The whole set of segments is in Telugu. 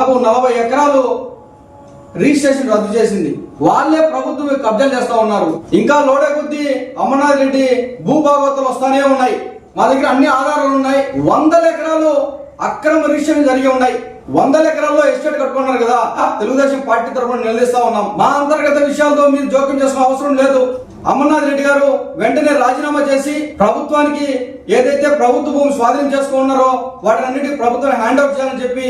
దాదాపు నలభై ఎకరాలు రిజిస్ట్రేషన్ రద్దు చేసింది. వాళ్ళే ప్రభుత్వం కబ్జాలు చేస్తా ఉన్నారు. ఇంకా లోడే కొద్దీ అమర్నాథ్ రెడ్డి భూభాగవతలు వస్తానే ఉన్నాయి. మా దగ్గర అన్ని ఆధారాలు ఉన్నాయి. వందల ఎకరాలు అక్రమ రిజిస్ట్రేషన్ జరిగి ఉన్నాయి. వందల ఎకరాల్లో ఎస్టేట్ కట్టుకున్నారు కదా. తెలుగుదేశం పార్టీ తరఫున నిలదీస్తా ఉన్నాం. మా అంతర్గత విషయాలతో మీరు జోక్యం చేసుకునే అవసరం లేదు. అమర్నాథ్ రెడ్డి గారు వెంటనే రాజీనామా చేసి ప్రభుత్వానికి ఏదైతే ప్రభుత్వ భూమి స్వాధీనం చేసుకున్నారో వాటినన్నిటికీ ప్రభుత్వం హ్యాండ్ ఓవర్ చేయాలని చెప్పి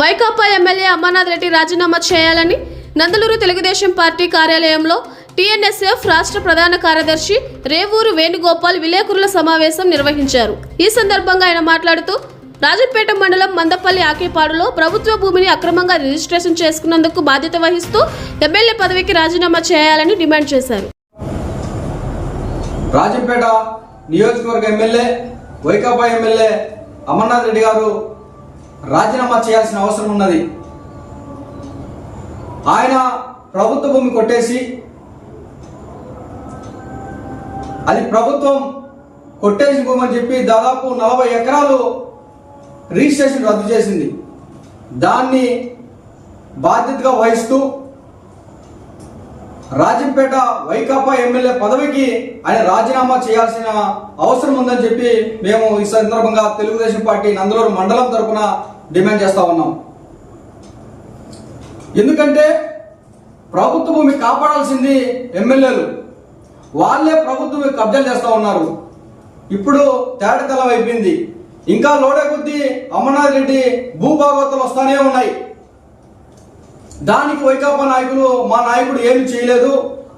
వైకాపా ఎమ్మెల్యే అమర్నాథ్ రెడ్డి రాజీనామా చేయాలని నందలూరు తెలుగుదేశం పార్టీ కార్యాలయంలో టీఎన్ఎస్ఎఫ్ రాష్ట్ర ప్రధాన కార్యదర్శి రేవూరు వేణుగోపాల్ విలేకరుల సమావేశం నిర్వహించారు. ఈ సందర్భంగా ఆయన మాట్లాడుతూ రాజంపేట మండలం మందపల్లి ఆకేపాడులో ప్రభుత్వ భూమిని అక్రమంగా రిజిస్ట్రేషన్ చేసుకున్నందుకు బాధ్యత వహిస్తూ ఎమ్మెల్యే పదవికి రాజీనామా చేయాలని డిమాండ్ చేశారు. రాజంపేట నియోజకవర్గ ఎమ్మెల్యే వైకాపా ఎమ్మెల్యే అమర్నాథ్ రెడ్డి గారు రాజీనామా చేయాల్సిన అవసరం ఉన్నది. ఆయన ప్రభుత్వ భూమి కొట్టేసి అది ప్రభుత్వం కొట్టేసి భూమి అని చెప్పి దాదాపు నలభై ఎకరాలు రిజిస్ట్రేషన్ రద్దు చేసింది. దాన్ని బాధ్యతగా వహిస్తూ రాజంపేట వైకాపా ఎమ్మెల్యే పదవికి ఆయన రాజీనామా చేయాల్సిన అవసరం ఉందని చెప్పి మేము ఈ సందర్భంగా తెలుగుదేశం పార్టీ నందలూరు మండలం తరపున డిమాండ్ చేస్తా ఉన్నాం. ఎందుకంటే ప్రభుత్వం మీకు కాపాడాల్సింది ఎమ్మెల్యేలు. వాళ్ళే ప్రభుత్వం కబ్జాలు చేస్తూ ఉన్నారు. ఇప్పుడు తేటతెల్లం అయిపోయింది. ఇంకా లోడే కొద్దీ అమర్నాథ్ రెడ్డి భూభాగవతలు వస్తానే ఉన్నాయి. దానికి వైకాపా నాయకులు మా నాయకుడు ఏమి చేయలేదు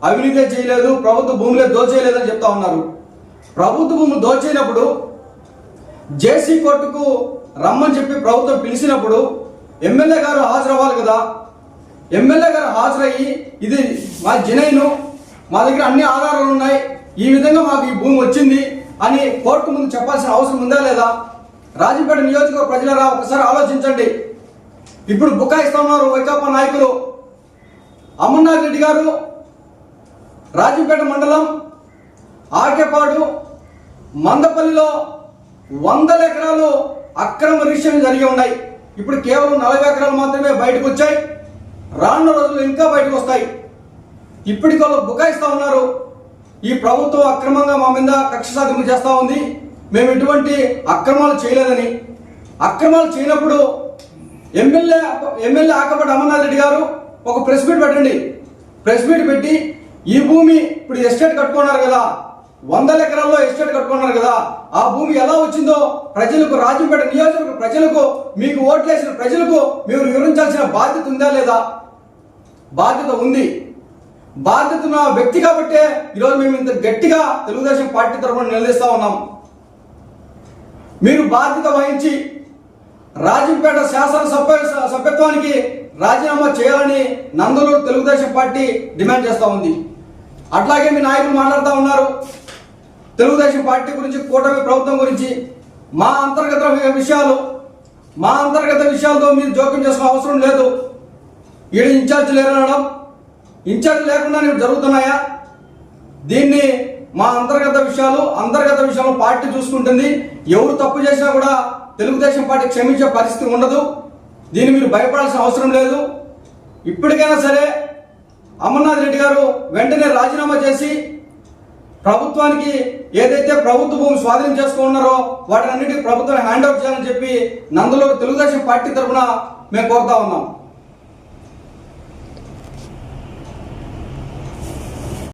అవినీతి చేయలేదు ప్రభుత్వ భూములే దోచేయలేదని చెప్తా ఉన్నారు. ప్రభుత్వ భూములు దోచేయనప్పుడు జేసీ కోర్టుకు రమ్మని చెప్పి ప్రభుత్వం పిలిచినప్పుడు ఎమ్మెల్యే గారు హాజరవ్వాలి కదా. ఎమ్మెల్యే గారు హాజరయ్యి ఇది మా జనైను మా దగ్గర అన్ని ఆధారాలు ఉన్నాయి ఈ విధంగా మాకు ఈ భూమి వచ్చింది అని కోర్టు ముందు చెప్పాల్సిన అవసరం ఉందా లేదా? రాజంపేట నియోజకవర్గ ప్రజలరా ఒకసారి ఆలోచించండి. ఇప్పుడు బుకాయిస్తా ఉన్నారు వైకాపా నాయకులు అమర్నాథ్ రెడ్డి గారు రాజంపేట మండలం ఆకేపాడు మందపల్లిలో వందల ఎకరాలు అక్రమ రిజిస్ట్రేషన్ జరిగి ఉన్నాయి. ఇప్పుడు కేవలం నలభై ఎకరాలు మాత్రమే బయటకు వచ్చాయి. రానున్న రోజులు ఇంకా బయటకు వస్తాయి. ఇప్పటికి బుకాయిస్తా ఉన్నారు. ఈ ప్రభుత్వం అక్రమంగా మా మీద కక్ష సాధింపు చేస్తూ ఉంది. మేము ఎటువంటి అక్రమాలు చేయలేదని. అక్రమాలు చేయనప్పుడు ఎమ్మెల్యే ఎమ్మెల్యే ఆకపటి అమర్నాథ్ రెడ్డి గారు ఒక ప్రెస్ మీట్ పెట్టండి. ప్రెస్ మీట్ పెట్టి ఈ భూమి ఇప్పుడు ఎస్టేట్ కట్టుకున్నారు కదా. వందల ఎకరాల్లో ఎస్టేట్ కట్టుకున్నారు కదా. ఆ భూమి ఎలా వచ్చిందో ప్రజలకు రాజంపేట నియోజకవర్గ ప్రజలకు మీకు ఓట్లేసిన ప్రజలకు మీరు వివరించాల్సిన బాధ్యత ఉందా లేదా? బాధ్యత ఉంది. బాధ్యత ఉన్న వ్యక్తి కాబట్టే ఈరోజు మేము ఇంత గట్టిగా తెలుగుదేశం పార్టీ తరఫున నిలదీస్తా ఉన్నాం. మీరు బాధ్యత వహించి రాజంపేట శాసన సభ్యత్వానికి రాజీనామా చేయాలని నందలూరు తెలుగుదేశం పార్టీ డిమాండ్ చేస్తూ ఉంది. అట్లాగే మీ నాయకులు మాట్లాడుతూ ఉన్నారు. తెలుగుదేశం పార్టీ గురించి కూటమి ప్రభుత్వం గురించి మా అంతర్గత విషయాలు మా అంతర్గత విషయాలతో మీరు జోక్యం చేసిన అవసరం లేదు. ఈడ ఇన్ఛార్జ్ లేరనడం ఇన్ఛార్జ్ లేకుండా జరుగుతున్నాయా? దీన్ని మా అంతర్గత విషయాలు అంతర్గత విషయాలు పార్టీ చూసుకుంటుంది. ఎవరు తప్పు చేసినా కూడా తెలుగుదేశం పార్టీ క్షమించే పరిస్థితి ఉండదు. దీన్ని మీరు భయపడాల్సిన అవసరం లేదు. ఇప్పటికైనా సరే అమర్నాథ్ రెడ్డి గారు వెంటనే రాజీనామా చేసి ప్రభుత్వానికి ఏదైతే ప్రభుత్వ భూమి స్వాధీనం చేసుకున్నారో వాటినన్నిటికీ ప్రభుత్వం హ్యాండ్ ఓవర్ చేయాలని చెప్పి నందులో తెలుగుదేశం పార్టీ తరఫున మేము కోరుతా ఉన్నాం.